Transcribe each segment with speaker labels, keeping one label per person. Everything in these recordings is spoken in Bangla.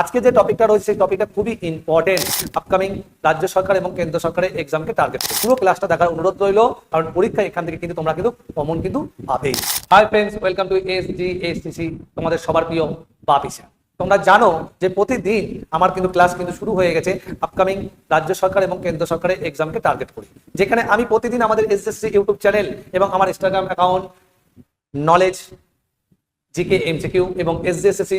Speaker 1: আজকে যে টপিকটা রয়েছে, সেই টপিকটা খুবই ইম্পর্টেন্ট আপকামিং রাজ্য সরকার এবং কেন্দ্র সরকারের এক্সামকে টার্গেট করে পুরো ক্লাসটা দেখার অনুরোধ রইল, কারণ পরীক্ষা এখান থেকে কিন্তু তোমরা কিন্তু কমন কিন্তু পাবেই। Hi friends welcome to S G S তোমাদের সবার প্রিয় বাপিসা তোমরা জানো যে প্রতিদিন আমার কিন্তু ক্লাস কিন্তু শুরু হয়ে গেছে আপকামিং রাজ্য সরকার এবং কেন্দ্র সরকারের এক্সামকে টার্গেট করি। যেখানে আমি প্রতিদিন আমাদের এসএসসি ইউটিউব চ্যানেল এবং আমার Instagram account knowledge GK MCQ এবং এসজিএসএসসি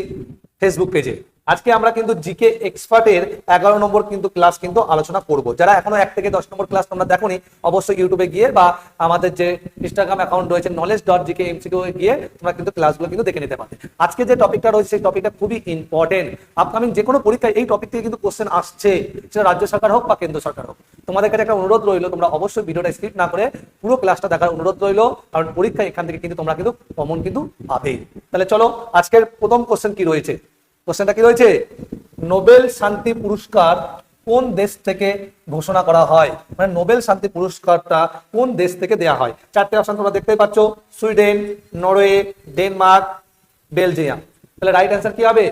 Speaker 1: ফেসবুক পেজে আজকে আমরা কিন্তু জিকে এক্সপার্টের এগারো নম্বর কিন্তু ক্লাস কিন্তু আলোচনা করব। যারা এখনও এক থেকে দশ নম্বর ক্লাস তোমরা দেখোনি, অবশ্যই ইউটিউবে গিয়ে বা আমাদের যে ইনস্টাগ্রাম অ্যাকাউন্ট রয়েছে নলেজ ডট জিকে এমসিকিউ গিয়ে তোমরা কিন্তু ক্লাসগুলো কিন্তু দেখে নিতে পারবে। আজকে যে টপিকটা রয়েছে, সেই টপিকটা খুবই ইম্পর্টেন্ট আপকামিং যে কোনো পরীক্ষায় এই টপিক থেকে কিন্তু কোশ্চেন আসছে। সেটা রাজ্য সরকার হোক বা কেন্দ্র সরকার হোক। তোমাদের কাছে একটা অনুরোধ রইল, তোমরা অবশ্যই ভিডিওটা স্কিপ না করে পুরো ক্লাসটা দেখার অনুরোধ রইল। কারণ পরীক্ষা এখান থেকে কিন্তু তোমরা কিন্তু কমন কিন্তু পাবেই তাহলে চলো, আজকের প্রথম কোশ্চেন কি রয়েছে? কোশ্চেনটা কি রয়েছে? নোবেল শান্তি পুরস্কার কোন দেশ থেকে ঘোষণা করা হয়? মানে নোবেল শান্তি পুরস্কারটা কোন দেশ থেকে দেয়া হয়? চারটে অপশন তোমরা দেখতেই পাচ্ছ। Sweden, Norway, Denmark, Belgium. তাহলে রাইট অ্যান্সার কি হবে?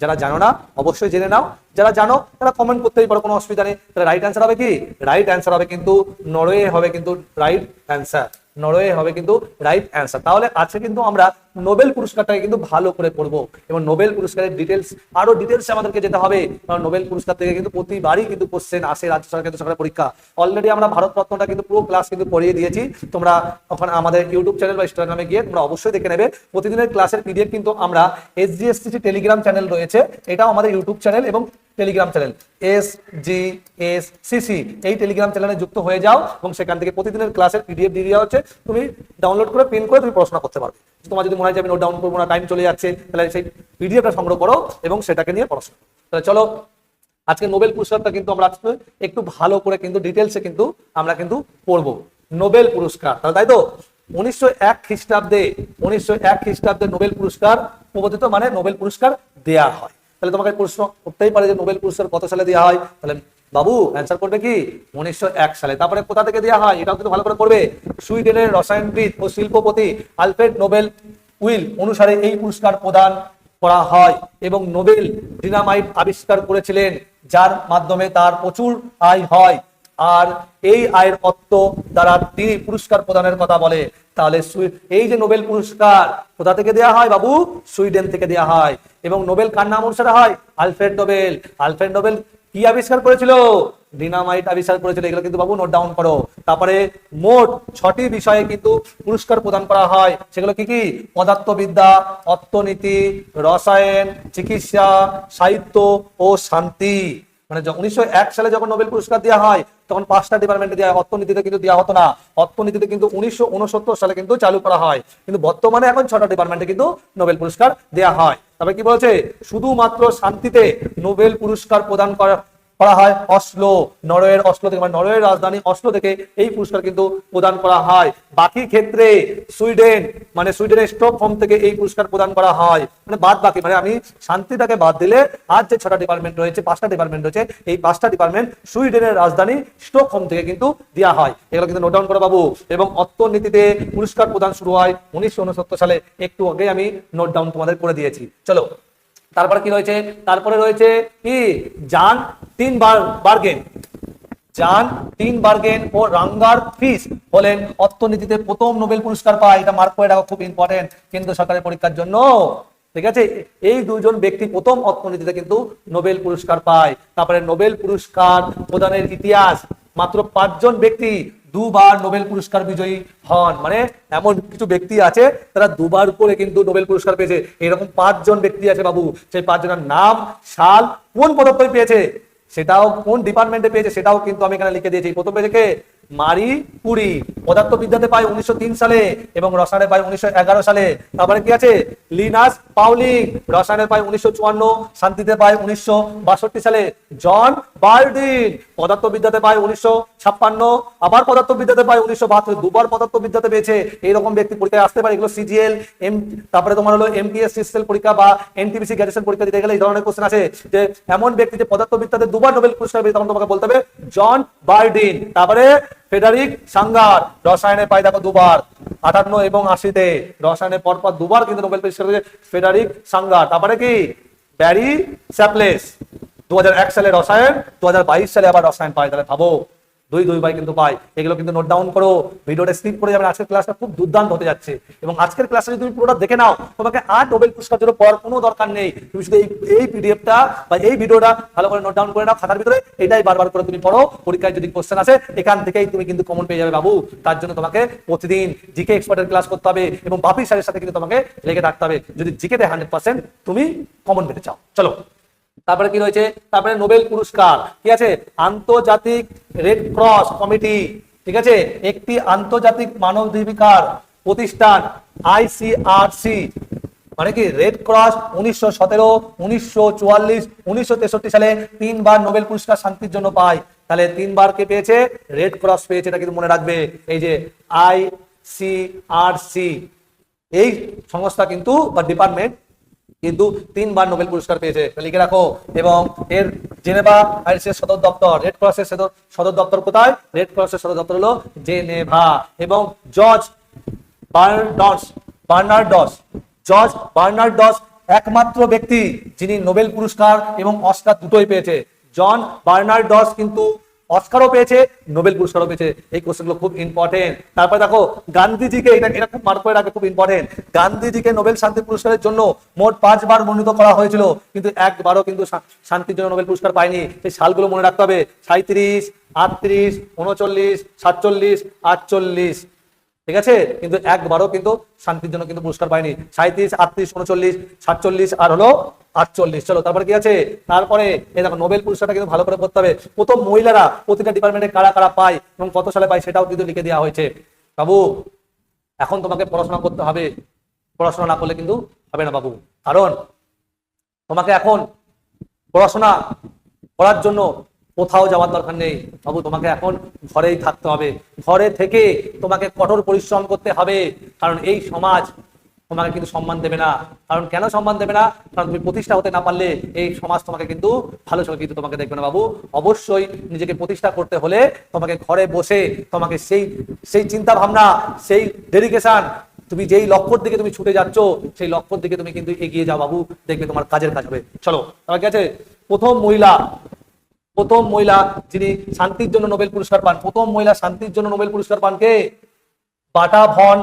Speaker 1: যারা জানো না, অবশ্যই জেনে নাও। যারা জানো, তারা কমেন্ট করতেই পারো, কোনো অসুবিধা নেই। তাহলে রাইট অ্যান্সার হবে কি? রাইট অ্যান্সার হবে কিন্তু, নরওয়ে হবে কিন্তু রাইট অ্যান্সার নরওয়ে হবে কিন্তু রাইট অ্যান্সার তাহলে আজকে কিন্তু আমরা নোবেল পুরস্কারটাকে কিন্তু ভালো করে পড়ব এবং নোবেল পুরস্কারের ডিটেলস আরও ডিটেলস আমাদেরকে যেতে হবে। কারণ নোবেল পুরস্কার থেকে কিন্তু প্রতিবারই কিন্তু কোশ্চেন আসে রাজ্য সরকার, কেন্দ্র সরকারের পরীক্ষা। অলরেডি আমরা ভারত রত্নটা কিন্তু পুরো ক্লাস কিন্তু পড়িয়ে দিয়েছি। তোমরা ওখানে আমাদের ইউটিউব চ্যানেল বা ইনস্টাগ্রামে গিয়ে তোমরা অবশ্যই দেখে নেবে। প্রতিদিনের ক্লাসের পিডিএফ কিন্তু আমরা এসজিএসসি টেলিগ্রাম চ্যানেল রয়েছে। এটাও আমাদের ইউটিউব চ্যানেল এবং Telegram channel, S G S CC এই টেলিগ্রাম চ্যানেলে যুক্ত হয়ে যাও এবং সেখান থেকে প্রতিদিনের ক্লাসের পিডিএফ দিয়ে দেওয়া হচ্ছে। তুমি ডাউনলোড করে প্রিন্ট করে তুমি পড়াশোনা করতে পারবে। তোমার যদি মনে হয় যে আমি নোট ডাউন করব না টাইম চলে যাচ্ছে, তাহলে সেই পিডিএফটা সংগ্রহ করো এবং সেটাকে নিয়ে পড়াশোনা তাহলে চলো, আজকে নোবেল পুরস্কারটা কিন্তু আমরা আজকে একটু ভালো করে কিন্তু ডিটেলসে কিন্তু আমরা কিন্তু পড়ব। নোবেল পুরস্কার, তাহলে তাই তো? উনিশশো এক খ্রিস্টাব্দে, উনিশশো এক খ্রিস্টাব্দে নোবেল পুরস্কার প্রবর্তিত মানে নোবেল পুরস্কার দেয়া হয়। তাহলে তোমাকে প্রশ্ন করতেই পারে যে নোবেল পুরস্কার কত সালে দেওয়া হয়? তাহলে বাবু অ্যান্সার করবে কি? উনিশশো এক সালে। তারপরে কোথা থেকে দেওয়া হয়? এটাও কিন্তু ভালো করে করবে সুইডেনের রসায়নবিদ ও শিল্পপতি আলফ্রেড নোবেল উইল অনুসারে এই পুরস্কার প্রদান করা হয় এবং নোবেল ডিনামাইট আবিষ্কার করেছিলেন, যার মাধ্যমে তার প্রচুর আয় হয়। আর এই আয়ের অর্থ দ্বারা তিনি পুরস্কার প্রদানের কথা বলে, তাহলে এই যে নোবেল পুরস্কার, কোথা থেকে দেওয়া হয় বাবু? সুইডেন থেকে দেওয়া হয়। এবং নোবেল কার নাম অনুসারে হয়? Alfred Nobel. আলফ্রেড নোবেল কি আবিষ্কার করেছিল? ডিনামাইট আবিষ্কার করেছিল। এগুলো কিন্তু বাবু, নোট ডাউন করো। তারপরে মোট ছটি বিষয়ে কিন্তু পুরস্কার প্রদান করা হয়। সেগুলো কি কি? পদার্থবিদ্যা, অর্থনীতি, রসায়ন, চিকিৎসা, সাহিত্য ও শান্তি। মানে উনিশশো এক সালে যখন নোবেল পুরস্কার দেওয়া হয়, তখন পাঁচটা ডিপার্টমেন্টে দেওয়া হয়। অর্থনীতিতে কিন্তু দেওয়া হতো না। অর্থনীতিতে কিন্তু উনিশশো উনসত্তর সালে কিন্তু চালু করা হয়। কিন্তু বর্তমানে এখন ছটা ডিপার্টমেন্টে কিন্তু নোবেল পুরস্কার দেওয়া হয়। তবে কি বলছে? শুধুমাত্র শান্তিতে নোবেল পুরস্কার প্রদান করা করা হয় অসলো, নরওয়ের অসলো থেকে মানে নরওয়ের রাজধানী অসলো থেকে এই পুরস্কার কিন্তু প্রদান করা হয়। বাকি ক্ষেত্রে সুইডেন মানে সুইডেনের স্টকহোম থেকে এই পুরস্কার প্রদান করা হয়। মানে বাদ বাকি মানে আমি শান্তিটাকে বাদ দিলে আর যে ছটা ডিপার্টমেন্ট রয়েছে, পাঁচটা ডিপার্টমেন্ট রয়েছে, এই পাঁচটা ডিপার্টমেন্ট সুইডেনের রাজধানী স্টকহোম থেকে কিন্তু দেওয়া হয়। এগুলো কিন্তু নোট ডাউন করে বাবু। এবং অর্থনীতিতে পুরস্কার প্রদান শুরু হয় উনিশশো উনসত্তর সালে। একটু আগে আমি নোট ডাউন তোমাদের করে দিয়েছি। চলো। তারপরে কি রয়েছে? তারপরে রয়েছে কি? জান তিন বার, বার্গেন। জান তিন বার্গেন ও রাঙ্গার ফিস হলেন অর্থনীতিতে প্রথম নোবেল পুরস্কার পায়। এটা মার্ক করে রাখা, খুব ইম্পর্টেন্ট কেন্দ্র সরকারের পরীক্ষার জন্য। ঠিক আছে? এই দুজন ব্যক্তি প্রথম অর্থনীতিতে কিন্তু নোবেল পুরস্কার পায়। তারপরে নোবেল পুরস্কার প্রদানের ইতিহাস। মাত্র পাঁচজন ব্যক্তি দুবার নোবেল পুরস্কার বিজয়ী হন। মানে এমন কিছু ব্যক্তি আছে, তারা দুবার করে কিন্তু নোবেল পুরস্কার পেয়েছে। এরকম পাঁচজন ব্যক্তি আছে বাবু, সেই পাঁচজনের নাম, সাল, কোন পদত্তই পেয়েছে? সেটাও কোন ডিপার্টমেন্টে পেয়েছে, সেটাও কিন্তু আমি এখানে লিখে দিয়েছি। প্রথম পেয়েছে কে? মারি কুড়ি পদার্থবিদ্যাতে পায় উনিশশো তিন সালে এবং রসায়নে পায় উনিশশো এগারো সালে। তারপরে কি আছে? লিনাস পাউলিং রসায়নে পায় উনিশশো চুয়ান্ন, শান্তিতে পায় উনিশশো বাষট্টি সালে। জন বার্ডিন, পদার্থবিদ্যাতে পায় উনিশশো ছাপ্পান্ন, আবার পদার্থবিদ্যাতে পায় উনিশশো বাহাত্তর, দুবার পদার্থবিদ্যাতে পেয়েছে। এইরকম ব্যক্তি পরীক্ষায় আসতে পারে। এগুলো সিজিএল এম তারপরে তোমার হলো এমপিএস সিস্টেল পরীক্ষা বা এনটিপিসি গ্র্যাজুয়েশন পরীক্ষা দিতে গেলে এই ধরনের কোশ্চেন আছে। যে এমন ব্যক্তি যে পদার্থবিদ্যাতে দুবার নোবেল পুরস্কার পেয়েছে, তখন তোমাকে বলতে হবে জন বার্ডিন তারপরে ফেডারিক সাঙ্গার রসায়নে পায় দেখো দুবার। আটান্ন এবং আশিতে রসায়নে পরপর দুবার কিন্তু নোবেল পুরস্কার পেয়েছে ফেডারিক সাঙ্গার তারপরে কি? ব্যারি স্যাপলেস দু হাজার এক সালে রসায়ন দু হাজার বাইশ সালে আবার রসায়ন পায়, তাহলে ভাবো। দুই দুই ভাই কিন্তু পাই এগুলো কিন্তু নোট ডাউন করো। ভিডিওটা স্কিপ করে যাবেন আজকের ক্লাসটা খুব দুর্দান্ত হতে যাচ্ছে। এবং আজকের ক্লাসে যদি তুমি পুরোটা দেখে নাও, তোমাকে আর নোবেল পুরস্কার জন্য পড়ার কোনো দরকার নেই। তুমি শুধু এই এই পিডিএফটা বা এই ভিডিওটা ভালো করে নোট ডাউন করে নাও। খাতার ভিতরে এটাই বারবার করে তুমি পড়ো। পরীক্ষায় যদি কোশ্চেন আসে, এখান থেকেই তুমি কিন্তু কমন পেয়ে যাবে বাবু। তার জন্য তোমাকে প্রতিদিন জিকে এক্সপার্টের ক্লাস করতে হবে এবং বাপি স্যারের সাথে কিন্তু তোমাকে লেগে থাকতে হবে। যদি জিকেতে হান্ড্রেড পার্সেন্ট তুমি কমন পেতে চাও। চলো। তারপরে কি রয়েছে তারপরে নোবেল পুরস্কার। ঠিক আছে? আন্তর্জাতিক রেড ক্রস কমিটি। ঠিক আছে? একটি আন্তর্জাতিক মানবাধিকার প্রতিষ্ঠান আইসিআরসি মানে কি? রেড ক্রস উনিশশো সতেরো, উনিশশো চুয়াল্লিশ, উনিশশো তেষট্টি সালে তিনবার নোবেল পুরস্কার শান্তির জন্য পায়। তাহলে তিনবার কে পেয়েছে? রেড ক্রস পেয়েছে, এটা কিন্তু মনে রাখবে। এই যে আই সি আর সি। এই সংস্থা কিন্তু বা ডিপার্টমেন্ট কিন্তু তিনবার নোবেল পুরস্কার পেয়েছে। লিখে রাখো। এবং এর জেনেভা আইসিএস সদর দপ্তর, রেড ক্রসের সদর সদর দপ্তর কোথায়? রেড ক্রসের সদর দপ্তর হলো জেনেভা। এবং জর্জ বার্নার্ডস বার্নার্ডস, জর্জ বার্নার্ডস একমাত্র ব্যক্তি যিনি নোবেল পুরস্কার এবং অস্কার দুটোই পেয়েছে। জন বার্নার্ডস কিন্তু অস্কারও পেয়েছে, নোবেল পুরস্কারও পেয়েছে। এই কোশ্চেনগুলো খুব ইম্পর্টেন্ট তারপরে দেখো, গান্ধীজিকে এটা এটা খুব মার্ক করে রাখবে খুব ইম্পর্টেন্ট গান্ধীজিকে নোবেল শান্তি পুরস্কারের জন্য মোট পাঁচবার মনোনীত করা হয়েছিল, কিন্তু একবারও কিন্তু শান্তির জন্য নোবেল পুরস্কার পায়নি। সেই সালগুলো মনে রাখতে হবে সাঁত্রিশ আটত্রিশ, উনচল্লিশ, সাতচল্লিশ, আটচল্লিশ। ঠিক আছে? কিন্তু একবারও কিন্তু শান্তির জন্য কিন্তু পুরস্কার পায়নি। সাঁত্রিশ আটত্রিশ, উনচল্লিশ, সাতচল্লিশ আর হলো আটচল্লিশ। চলো, তারপরে কি আছে? তারপরে, এই দেখো নোবেল পুরস্কারটা কিন্তু ভালো করে করতে হবে। প্রথম মহিলারা প্রতিটা ডিপার্টমেন্টে কারা কারা পায় এবং কত সালে পায় সেটাও কিন্তু লিখে দেওয়া হয়েছে। বাবু, এখন তোমাকে পড়াশোনা করতে হবে। পড়াশোনা না করলে কিন্তু হবে না বাবু। কারণ, তোমাকে এখন পড়াশোনা করার জন্য কোথাও যাওয়ার দরকার নেই। বাবু, তোমাকে এখন ঘরেই থাকতে হবে। ঘরে থেকে তোমাকে কঠোর পরিশ্রম করতে হবে। কারণ এই সমাজ তোমাকে কিন্তু সম্মান দেবে না। কারণ কেন সম্মান দেবে না? কারণ তুমি প্রতিষ্ঠা হতে না পারলে এই সমাজ তোমাকে কিন্তু ভালো চোখে কিন্তু তোমাকে দেখবে না বাবু। অবশ্যই নিজেকে প্রতিষ্ঠা করতে হলে তোমাকে ঘরে বসে তোমাকে সেই সেই চিন্তা ভাবনা সেই ডেডিকেশন তুমি যেই লক্ষ্যর দিকে তুমি ছুটে যাচ্ছ, সেই লক্ষ্যর দিকে তুমি কিন্তু এগিয়ে যাও বাবু। দেখবে তোমার কাজের কাজ হবে। চলো কি আছে? প্রথম মহিলা প্রথম মহিলা যিনি শান্তির জন্য নোবেল পুরস্কার পান, প্রথম মহিলা শান্তির জন্য নোবেল পুরস্কার পান কে? বাটা ভন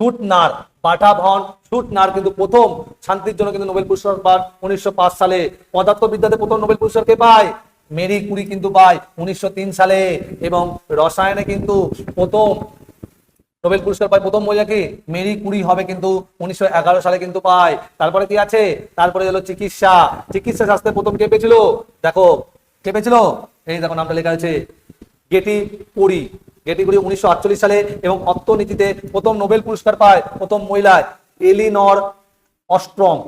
Speaker 1: শুটনার। বাটা ভন শুটনার কিন্তু প্রথম। শান্তির জন্য কিন্তু নোবেল পুরস্কার পান উনিশশো সালে। পদার্থবিদ্যাতে প্রথম নোবেল পুরস্কার কে পায়? মেরি কুরি কিন্তু পায় উনিশশো তিন সালে। এবং রসায়নে কিন্তু প্রথম নোবেল পুরস্কার পায় প্রথম মহিলা কি? মেরি কুরি হবে কিন্তু উনিশশো এগারো সালে কিন্তু পায়। তারপরে কি আছে? তারপরে হলো চিকিৎসা। চিকিৎসা শাস্ত্রে প্রথম কে পেয়েছিল? দেখো, কে পেয়েছিল? এই দেখো, নামটা লেখা আছে। গেটি কুরি গেটি কুরি উনিশশো সালে এবং অর্থনীতিতে প্রথম নোবেল পুরস্কার পায় প্রথম মহিলা এলিনর অস্ট্রম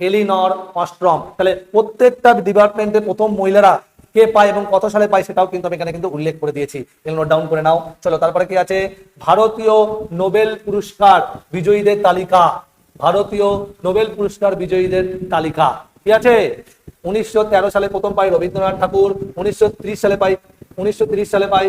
Speaker 1: এলিনর অস্ট্রম তাহলে প্রত্যেকটা ডিপার্টমেন্টে প্রথম মহিলারা কে পায় এবং কত সালে পায় সেটাও কিন্তু আমি এখানে কিন্তু উল্লেখ করে দিয়েছি। এগুলো নোট ডাউন করে নাও। চলো, তারপরে কি আছে? ভারতীয় নোবেল পুরস্কার বিজয়ীদের তালিকা। ভারতীয় নোবেল পুরস্কার বিজয়ীদের তালিকা। কি আছে? উনিশশো তেরো সালে প্রথম পাই রবীন্দ্রনাথ ঠাকুর, উনিশশো ত্রিশ সালে পাই উনিশশো সালে পাই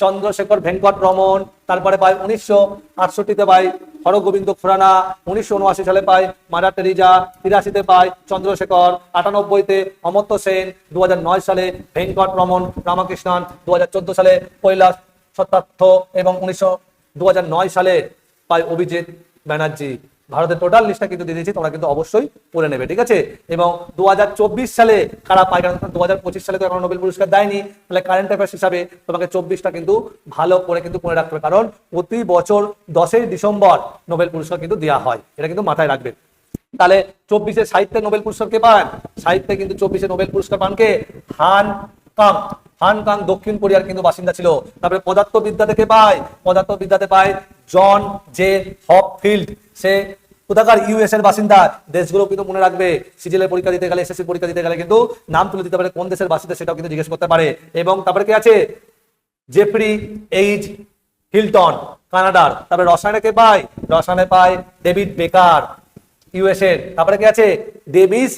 Speaker 1: চন্দ্রশেখর ভেঙ্কট রমন, তারপরে পাই উনিশশো আটষট্টিতে পাই হরগোবিন্দ খুরানা, উনিশশো উনআশি সালে পাই মাদার টেরিজা, তিরাশিতে পাই চন্দ্রশেখর, আটানব্বইতে অমর্ত্য সেন দু হাজার নয় সালে ভেঙ্কট রমন, রামকৃষ্ণন দু সালে কৈলাস সত্যার্থ এবং উনিশশো দু সালে পাই অভিজিৎ ব্যানার্জি। ভারতের টোটাল লিস্টটা কিন্তু দিয়ে দিয়েছি, তোমরা কিন্তু অবশ্যই পড়ে নেবে, ঠিক আছে? এবং দুহাজার চব্বিশ সালে কারা পায় কারণ দু সালে তো এখন নোবেল পুরস্কার দেয়নি, তাহলে কারেন্ট অ্যাফেয়ার্স হিসাবে তোমাকে চব্বিশটা কিন্তু ভালো করে কিন্তু পড়ে রাখতে হবে, কারণ প্রতি বছর দশই ডিসেম্বর নোবেল পুরস্কার কিন্তু দেওয়া হয়, এটা কিন্তু মাথায় রাখবে। তাহলে চব্বিশে সাহিত্যে নোবেল পুরস্কার কে পান? সাহিত্যে কিন্তু চব্বিশে নোবেল পুরস্কার পান কে? হান কাং, হান কাং দক্ষিণ কোরিয়ার কিন্তু বাসিন্দা ছিল। তারপরে পদার্থবিদ্যা থেকে পায়, পদার্থবিদ্যাতে পায় জন জে হপফিল্ড। সে কোথাকার ইউএস এর বাসিন্দা, দেশগুলো কিন্তু মনে রাখবে সিজিএল পরীক্ষা দিতে গেলে এসএসসি পরীক্ষা দিতে গেলে কিন্তু নাম তুলে দিতে পারে, কোন দেশের বাসিন্দা সেটাও কিন্তু জিজ্ঞেস করতে পারে। এবং তারপরে কি আছে? জেফরি এইচ হিলটন, কানাডার। তারপরে রসায়নে কে পায়? রসায়নে পায় ডেভিড বেকার ইউএস এর তারপরে কি আছে? ডেভিস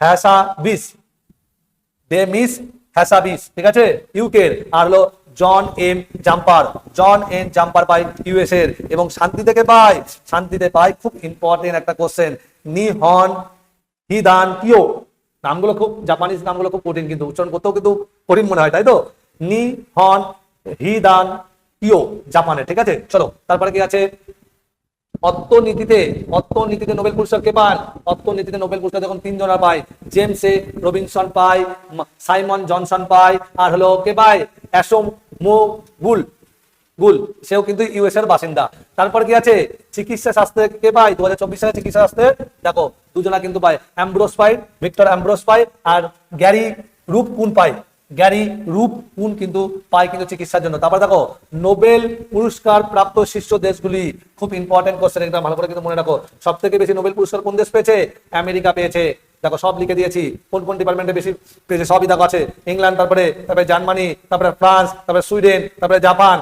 Speaker 1: হ্যাসা বিস ডেমিস হ্যাসাবিস ঠিক আছে? ইউকের আর হলো John M Jumper John M Jumper পাই ইউএস এর, এবং শান্তি থেকে পাই শান্তিতে পাই খুব ইম্পর্টেন্ট একটা কোশ্চেন নি হন হিদান কিও নামগুলো খুব জাপানিজ নামগুলো খুব কঠিন কিন্তু, উচ্চারণ করতেও কিন্তু কঠিন মনে হয়, তাই তো? নি হন হি হিদান কিও জাপানে ঠিক আছে? চলো, তারপরে কি আছে? অর্থনীতিতে অর্থনীতিতে নোবেল পুরস্কার কে পান? অর্থনীতিতে নোবেল পুরস্কার যখন তিনজনা পায়, জেমস এ রবিনসন পায় সাইমন জনসন পায়, আর হলো কে পায়? অ্যাসোম মো গুল গুল সেও কিন্তু ইউএস এর বাসিন্দা। তারপর কি আছে? চিকিৎসা শাস্ত্রে কে পায়? দু হাজার চব্বিশ সালে চিকিৎসা শাস্ত্রে, দেখো, দুজনা কিন্তু পায়। অ্যাম্ব্রোস পায়, ভিক্টর অ্যাম্ব্রোস পায়, আর গ্যারি রূপ কুন পায়। গ্যারি রূপ কুন কিন্তু পায় কিন্তু চিকিৎসার জন্য। তারপর দেখো, নোবেল পুরস্কার প্রাপ্ত শীর্ষ দেশগুলি খুব ইম্পর্টেন্ট কোশ্চেন এটা ভালো করে কিন্তু মনে রাখো। সব থেকে বেশি নোবেল পুরস্কার কোন দেশ পেয়েছে? আমেরিকা পেয়েছে। দেখো, সব লিখে দিয়েছি। কোন কোন ডিপার্টমেন্টে বেশি পেয়েছে? সবই দেখো আছে। ইংল্যান্ড তারপরে তারপরে জার্মানি তারপরে ফ্রান্স তারপরে সুইডেন তারপরে জাপান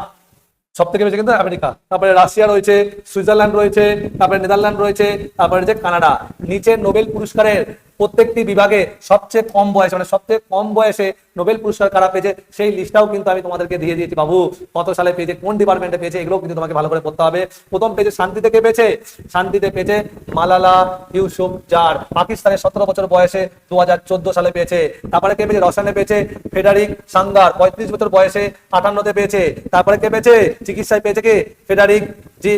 Speaker 1: সব থেকে বেশি কিন্তু আমেরিকা। তারপরে রাশিয়া রয়েছে, সুইজারল্যান্ড রয়েছে, তারপরে নেদারল্যান্ড রয়েছে, তারপরে যে কানাডা। নিচে নোবেল পুরস্কারের প্রত্যেকটি বিভাগে সবচেয়ে কম বয়সে মানে সবচেয়ে কম বয়সে নোবেল পুরস্কার কারা পেয়েছে সেই লিস্টটাও কিন্তু আমি তোমাদেরকে দিয়ে দিয়েছি। বাবু, কত সালে পেয়েছে, কোন ডিপার্টমেন্টে পেয়েছে এগুলো কিন্তু তোমাকে ভালো করে পড়তে হবে। প্রথম পেয়েছে শান্তি থেকে পেয়েছে? শান্তিতে পেয়েছে মালালা ইউসুফ জার পাকিস্তানের সতেরো বছর বয়সে দু হাজার চোদ্দ সালে পেয়েছে। তারপরে কে পেয়েছে? রসায়নে পেয়েছে ফেডারিক সাঙ্গার। পঁয়ত্রিশ বছর বয়সে আটান্নতে পেয়েছে। তারপরে কে পেয়েছে? চিকিৎসায় পেয়েছে কে? ফেডারিক জি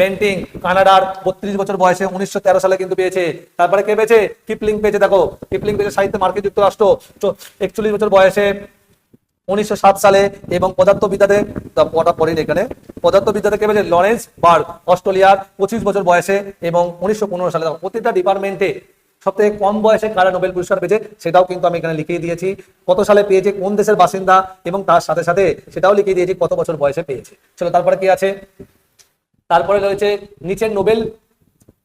Speaker 1: পেন্টিং কানাডার বত্রিশ বছর বয়সে উনিশশো তেরো সালে কিন্তু পেয়েছে। তারপরে কে পেয়েছে? কিপলিং পেয়েছে, দেখো। কিপলিং পেয়েছে সাহিত্য মার্কিন যুক্তরাষ্ট্র। একচল্লিশ বছর বয়সে উনিশশো সাত সালে এবং পদার্থবিদ্যাতে পড়া পড়েন এখানে? পদার্থবিদ্যাতে কে পেয়েছে? লরেন্স বার্গ অস্ট্রেলিয়ার পঁচিশ বছর বয়সে এবং উনিশশো পনেরো সালে প্রতিটা ডিপার্টমেন্টে সব থেকে কম বয়সে কারা নোবেল পুরস্কার পেয়েছে, সেটাও কিন্তু আমি এখানে লিখিয়ে দিয়েছি। কত সালে পেয়েছে, কোন দেশের বাসিন্দা, এবং তার সাথে সাথে সেটাও লিখিয়ে দিয়েছি কত বছর বয়সে পেয়েছে। চলো, তারপরে কি আছে? তারপরে রয়েছে নিচের নোবেল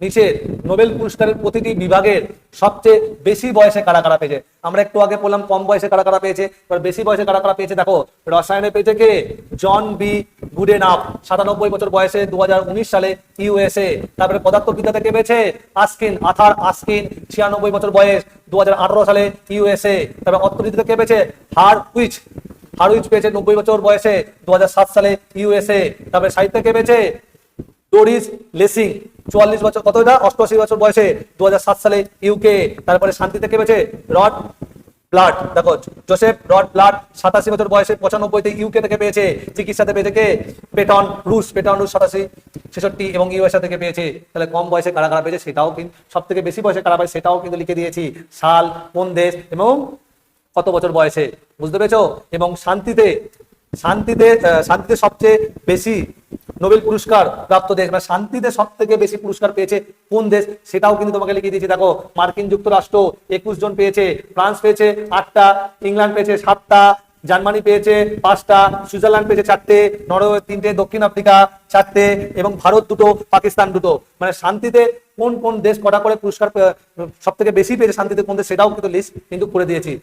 Speaker 1: নিচে নোবেল পুরস্কারের প্রতিটি বিভাগের সবচেয়ে বেশি বয়সে কারা কারা পেয়েছে? আমরা একটু আগে বললাম কম বয়সে কারা কারা পেয়েছে, এবার বেশি বয়সে কারা কারা পেয়েছে? দেখো, রসায়নে পেয়েছে কে? জন বি গুডেনাফ, সাতানব্বই বছর বয়সে দু হাজার উনিশ সালে ইউএসএ তারপরে পদার্থবিদ্যা থেকে পেয়েছে? আসকিন, আথার আসকিন, ছিয়ানব্বই বছর বয়স দু হাজার আঠারো সালে ইউএসএ তারপরে অর্থনীতি থেকে পেয়েছে? হার উইচ হারুইচ পেয়েছে নব্বই বছর বয়সে দু হাজার সাত সালে ইউএসএ তারপরে সাহিত্য কে পেয়েছে? ডোরিস লেসিং, চুয়াল্লিশ বছর, কত এটা? অষ্টআশি বছর বয়সে দু হাজার সাত সালে ইউকে তারপরে শান্তি থেকে পেয়েছে রড ব্লাড। দেখো, জোসেফ রড ব্লাড, সাতাশি বছর বয়সে, পঁচানব্বইতে ইউকে থেকে পেয়েছে। চিকিৎসাতে পেয়েছে কে? পেটন রুশ পেটন রুশ সাতাশি, ছেষট্টি এবং ইউএসএ থেকে পেয়েছে। তাহলে কম বয়সে কারা কারা পেয়েছে সেটাও কিন্তু সব থেকে বেশি বয়সে কারা পায় সেটাও কিন্তু লিখে দিয়েছি। সাল কোন দেশ এবং কত বছর বয়সে, বুঝতে পেরেছ? এবং শান্তিতে শান্তিতে শান্তিতে সবচেয়ে বেশি নোবেল পুরস্কার প্রাপ্ত দেশ মানে শান্তিতে সব থেকে বেশি পুরস্কার পেয়েছে কোন দেশ, সেটাও কিন্তু তোমাকে লিখে দিয়েছি। দেখো, মার্কিন যুক্তরাষ্ট্র একুশ জন পেয়েছে, ফ্রান্স পেয়েছে আটটা, ইংল্যান্ড পেয়েছে সাতটা, জার্মানি পেয়েছে পাঁচটা, সুইজারল্যান্ড পেয়েছে চারটে, নরওয়ে তিনটে, দক্ষিণ আফ্রিকা চারটে, এবং ভারত দুটো, পাকিস্তান দুটো। মানে শান্তিতে কোন কোন দেশ কটা করে পুরস্কার সব থেকে বেশি পেয়েছে শান্তিতে কোন দেশ, সেটাও কিন্তু লিস্ট কিন্তু করে দিয়েছি।